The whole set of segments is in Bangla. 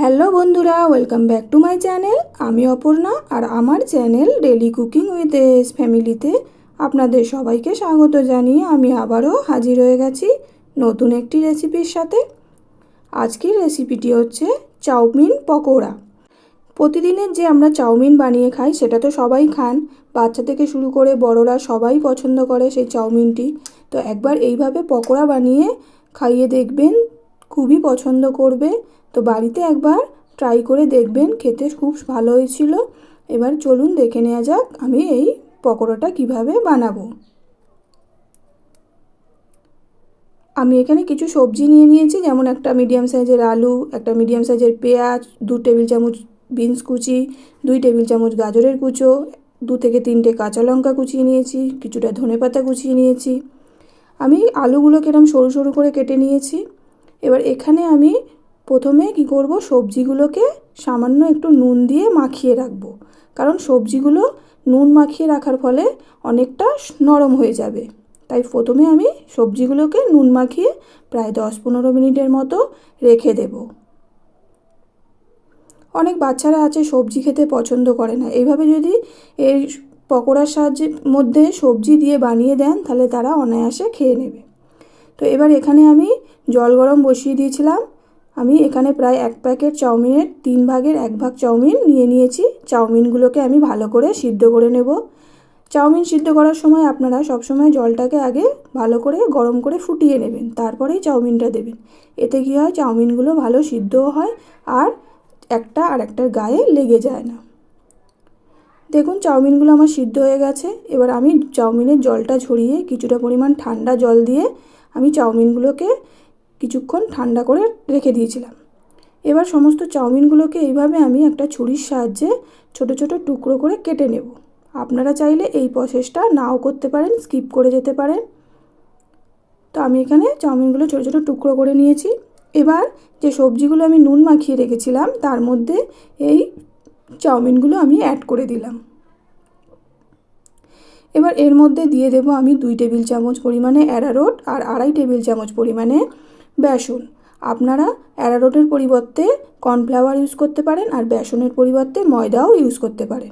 হ্যালো বন্ধুরা welcome back to my channel আমি অপর্ণা আর আমার channel daily cooking with S ফ্যামিলিতে আপনাদের সবাইকে স্বাগত জানিয়ে আমি আবারও হাজির হয়ে গেছি নতুন একটি রেসিপির সাথে। আজকের রেসিপিটি হচ্ছে চাউমিন পকোড়া। প্রতিদিনের যে আমরা চাউমিন বানিয়ে খাই, সেটা তো সবাই খান। বাচ্চা থেকে শুরু করে বড়রা সবাই পছন্দ করে সেই চাউমিনটি। তো একবার এইভাবে পকোড়া বানিয়ে খাইয়ে দেখবেন, খুবই পছন্দ করবে। তো বাড়িতে একবার ট্রাই করে দেখবেন, খেতে খুব ভালো হয়েছিল। এবার চলুন দেখে নেওয়া যাক আমি এই পকোড়াটা কীভাবে বানাবো। আমি এখানে কিছু সবজি নিয়ে নিয়েছি, যেমন একটা মিডিয়াম সাইজের আলু, একটা মিডিয়াম সাইজের পেঁয়াজ, দু টেবিল চামচ বিনস কুচি, দুই টেবিল চামচ গাজরের কুচো, দু থেকে তিনটে কাঁচা লঙ্কা কুচিয়ে নিয়েছি, কিছুটা ধনে পাতা কুচিয়ে নিয়েছি। আমি আলুগুলো কিরম সরু সরু করে কেটে নিয়েছি। এবার এখানে আমি প্রথমে কি করব, সবজিগুলোকে সামান্য একটু নুন দিয়ে মাখিয়ে রাখব। কারণ সবজিগুলো নুন মাখিয়ে রাখার ফলে অনেকটা নরম হয়ে যাবে। তাই প্রথমে আমি সবজিগুলোকে নুন মাখিয়ে প্রায় দশ পনেরো মিনিটের মতো রেখে দেব। অনেক বাচ্চারা আছে, সবজি খেতে পছন্দ করে না। এইভাবে যদি এই পকোড়ার সাহায্যের মধ্যে সবজি দিয়ে বানিয়ে দেন, তাহলে তারা অনায়াসে খেয়ে নেবে। তো এবার এখানে আমি জল গরম বসিয়ে দিয়েছিলাম। আমি এখানে প্রায় এক প্যাকেট চাউমিনের তিন ভাগের এক ভাগ চাউমিন নিয়ে নিয়েছি। চাউমিনগুলোকে আমি ভালো করে সিদ্ধ করে নেব। চাউমিন সিদ্ধ করার সময় আপনারা সবসময় জলটাকে আগে ভালো করে গরম করে ফুটিয়ে নেবেন, তারপরেই চাউমিনটা দেবেন। এতে কী হয়? চাউমিনগুলো ভালো সিদ্ধও হয় আর একটা আর একটার গায়ে লেগে যায় না। দেখুন, চাউমিনগুলো আমার সিদ্ধ হয়ে গেছে। এবার আমি চাউমিনের জলটা ঝরিয়ে কিছুটা পরিমাণ ঠান্ডা জল দিয়ে আমি চাউমিনগুলোকে কিছুক্ষণ ঠান্ডা করে রেখে দিয়েছিলাম। এবার সমস্ত চাউমিনগুলোকে এইভাবে আমি একটা ছুরির সাহায্যে ছোট ছোট টুকরো করে কেটে নেব। আপনারা চাইলে এই প্রসেসটা নাও করতে পারেন স্কিপ করে যেতে পারেন। তো আমি এখানে চাউমিনগুলো ছোটো ছোটো টুকরো করে নিয়েছি। এবার যে সবজিগুলো আমি নুন মাখিয়ে রেখেছিলাম, তার মধ্যে এই চাউমিনগুলো আমি অ্যাড করে দিলাম। এবার এর মধ্যে দিয়ে দেব আমি দুই টেবিল চামচ পরিমাণে অ্যারারোট আর আড়াই টেবিল চামচ পরিমাণে বেসন। আপনারা অ্যারারোটের পরিবর্তে কর্নফ্লাওয়ার ইউজ করতে পারেন আর বেসনের পরিবর্তে ময়দাও ইউজ করতে পারেন।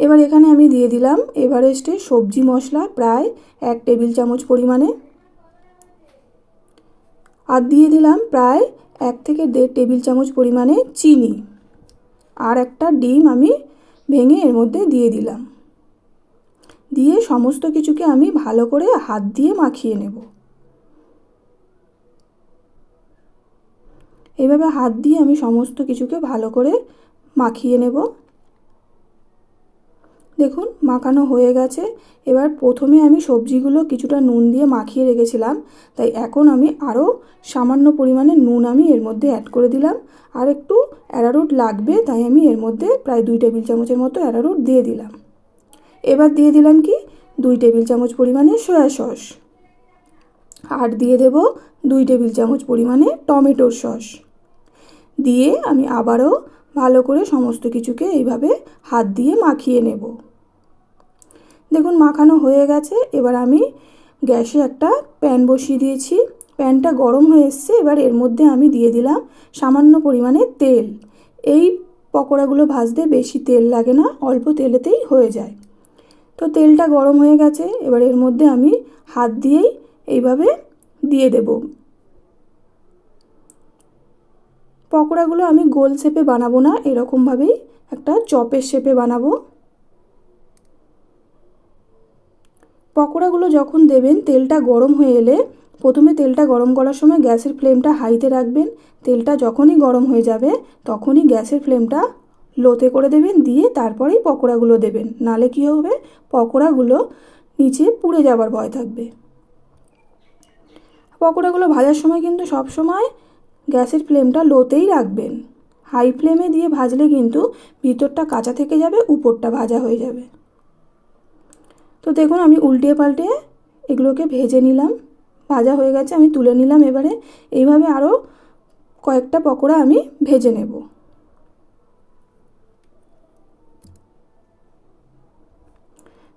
এবার এখানে আমি দিয়ে দিলাম এভারেস্টের সবজি মশলা প্রায় এক টেবিল চামচ পরিমাণে। আর দিয়ে দিলাম প্রায় এক থেকে দেড় টেবিল চামচ পরিমাণে চিনি। আর একটা ডিম আমি ভেঙে এর মধ্যে দিয়ে দিলাম। দিয়ে সমস্ত কিছুকে আমি ভালো করে হাত দিয়ে মাখিয়ে নেব। এইভাবে হাত দিয়ে আমি সমস্ত কিছুকে ভালো করে মাখিয়ে নেব। দেখুন, মাখানো হয়ে গেছে। এবার প্রথমে আমি সবজিগুলো কিছুটা নুন দিয়ে মাখিয়ে রেখেছিলাম। তাই এখন আমি আরও সামান্য পরিমাণে নুন আমি এর মধ্যে অ্যাড করে দিলাম। আর একটু অ্যারারুট লাগবে, তাই আমি এর মধ্যে প্রায় দুই টেবিল চামচের মতো অ্যারারুট দিয়ে দিলাম। এবার দিয়ে দিলাম কি? দুই টেবিল চামচ পরিমাণে সয়া সস আর দিয়ে দেব দুই টেবিল চামচ পরিমাণে টমেটোর সস দিয়ে আমি আবারও ভালো করে সমস্ত কিছুকে এইভাবে হাত দিয়ে মাখিয়ে নেব। দেখুন, মাখানো হয়ে গেছে। এবার আমি গ্যাসে একটা প্যান বসিয়ে দিয়েছি। প্যানটা গরম হয়ে এসছে। এবার এর মধ্যে আমি দিয়ে দিলাম সামান্য পরিমাণে তেল। এই পকোড়াগুলো ভাজতে বেশি তেল লাগে না, অল্প তেলেতেই হয়ে যায়। তো তেলটা গরম হয়ে গেছে। এবার এর মধ্যে আমি হাত দিয়েই এইভাবে দিয়ে দেব। পকোড়াগুলো আমি গোল শেপে বানাবো না, এরকমভাবেই একটা চপের শেপে বানাবো। পকোড়াগুলো যখন দেবেন, তেলটা গরম হয়ে এলে প্রথমে তেলটা গরম করার সময় গ্যাসের ফ্লেমটা হাইতে রাখবেন। তেলটা যখনই গরম হয়ে যাবে, তখনই গ্যাসের ফ্লেমটা লোতে করে দেবেন, দিয়ে তারপরেই পকোড়াগুলো দেবেন। নালে কী হবে? পকোড়াগুলো নিচে পুড়ে যাবার ভয় থাকবে। পকোড়াগুলো ভাজার সময় কিন্তু সব সময় গ্যাসের ফ্লেমটা লোতেই রাখবেন। হাই ফ্লেমে দিয়ে ভাজলে কিন্তু ভিতরটা কাঁচা থেকে যাবে, উপরটা ভাজা হয়ে যাবে। তো দেখুন, আমি উল্টিয়ে পাল্টে এগুলোকে ভেজে নিলাম। ভাজা হয়ে গেছে, আমি তুলে নিলাম এবারে। এইভাবে আরও কয়েকটা পকোড়া আমি ভেজে নেব।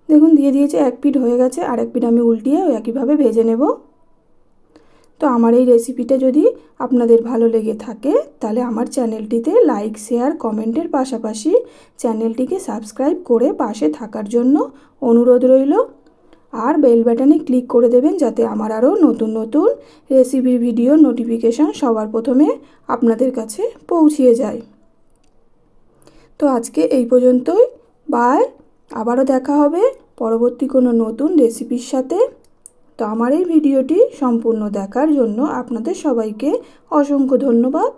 দেখুন, দিয়ে দিয়েছে এক পিঠ হয়ে গেছে আর এক পিঠ আমি উল্টিয়ে ওই একইভাবে ভেজে নেব। তো আমার এই রেসিপিটা যদি আপনাদের ভালো লেগে থাকে, তাহলে আমার চ্যানেলটিতে লাইক শেয়ার কমেন্টের পাশাপাশি চ্যানেলটিকে সাবস্ক্রাইব করে পাশে থাকার জন্য অনুরোধ রইল। আর বেল বাটনে ক্লিক করে দেবেন যাতে আমার আরও নতুন নতুন রেসিপির ভিডিও নোটিফিকেশান সবার প্রথমে আপনাদের কাছে পৌঁছিয়ে যায়। তো আজকে এই পর্যন্তই। বাই আবারও দেখা হবে পরবর্তী কোনো নতুন রেসিপির সাথে। তো আমার এই ভিডিওটি সম্পূর্ণ দেখার জন্য আপনাদের সবাইকে অসংখ্য ধন্যবাদ।